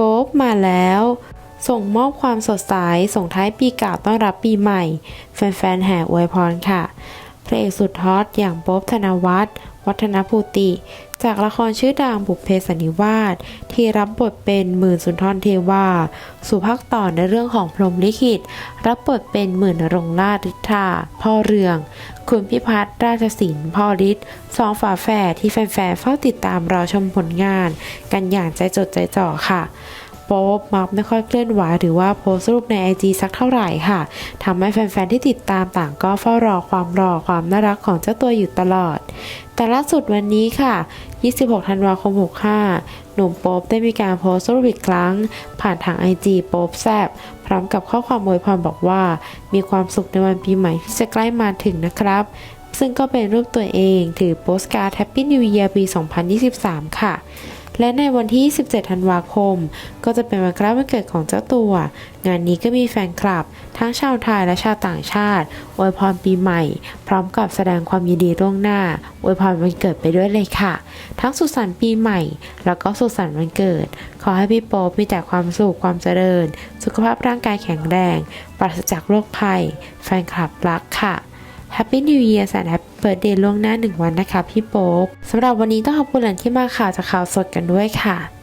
ป๊บมาแล้ว ส่งมอบความสดใสส่งท้ายปีเก่าต้อนรับปีใหม่ แฟนๆแห่อวยพรค่ะ ระเอกสุดฮอตอย่างป๊บธนวัฒน์วัฒนภูติ จากละครชื่อดังบุพเพสันนิวาสที่รับบทเป็นหมื่นสุนทรเทวาสู่ภาคต่อในเรื่องของพรหมลิขิต รับบทเป็นหมื่นรงราชฤทธาพ่อเรือง คุณพิพัฒน์ราชศิลป์พ่อฤทธิ์สองฝาแฝดที่แฟนๆเฝ้าติดตามรอชมผลงาน กันอย่างใจจดใจจ่อค่ะ ป๊บมักไม่ค่อยเคลื่อนไหวหรือว่าโพสรูปในไอจสักเท่าไหร่ค่ะทำให้แฟนๆที่ติดตามต่างก็เฝ้ารอความรอความน่ารักของเจ้าตัวอยู่ตลอด แต่ล่าสุดวันนี้ค่ะ 26 ธันวาคม 65 หนุ่มโป๊บได้มีการโพสต์รูปอีกครั้ง ผ่านทางไอจีโป๊บแซบพร้อมกับข้อความอวยพรบอกว่า มีความสุขในวันปีใหม่ที่จะใกล้มาถึงนะครับซึ่งก็เป็นรูปตัวเองถือโปสการ์ด Happy New Year ปี 2023 ค่ะ และในวันที่17ธันวาคม ก็จะเป็นวันคล้ายวันเกิดของเจ้าตัว งานนี้ก็มีแฟนคลับ ทั้งชาวไทยและชาวต่างชาติอวยพรปีใหม่ พร้อมกับแสดงความยินดีล่วงหน้าอวยพรวันเกิดไปด้วยเลยค่ะ ทั้งสุขสันต์ปีใหม่ แล้วก็สุขสันต์วันเกิด ขอให้พี่โป๊ปมีแต่ความสุขความเจริญ สุขภาพร่างกายแข็งแรง ปราศจากโรคภัย แฟนคลับรักค่ะ Happy New Year และ Happy Birthday ล่วงหน้าหนึ่งวันนะคะพี่โป๊บสำหรับวันนี้ต้องขอบคุณหลานที่มาข่าวจากข่าวสดกันด้วยค่ะ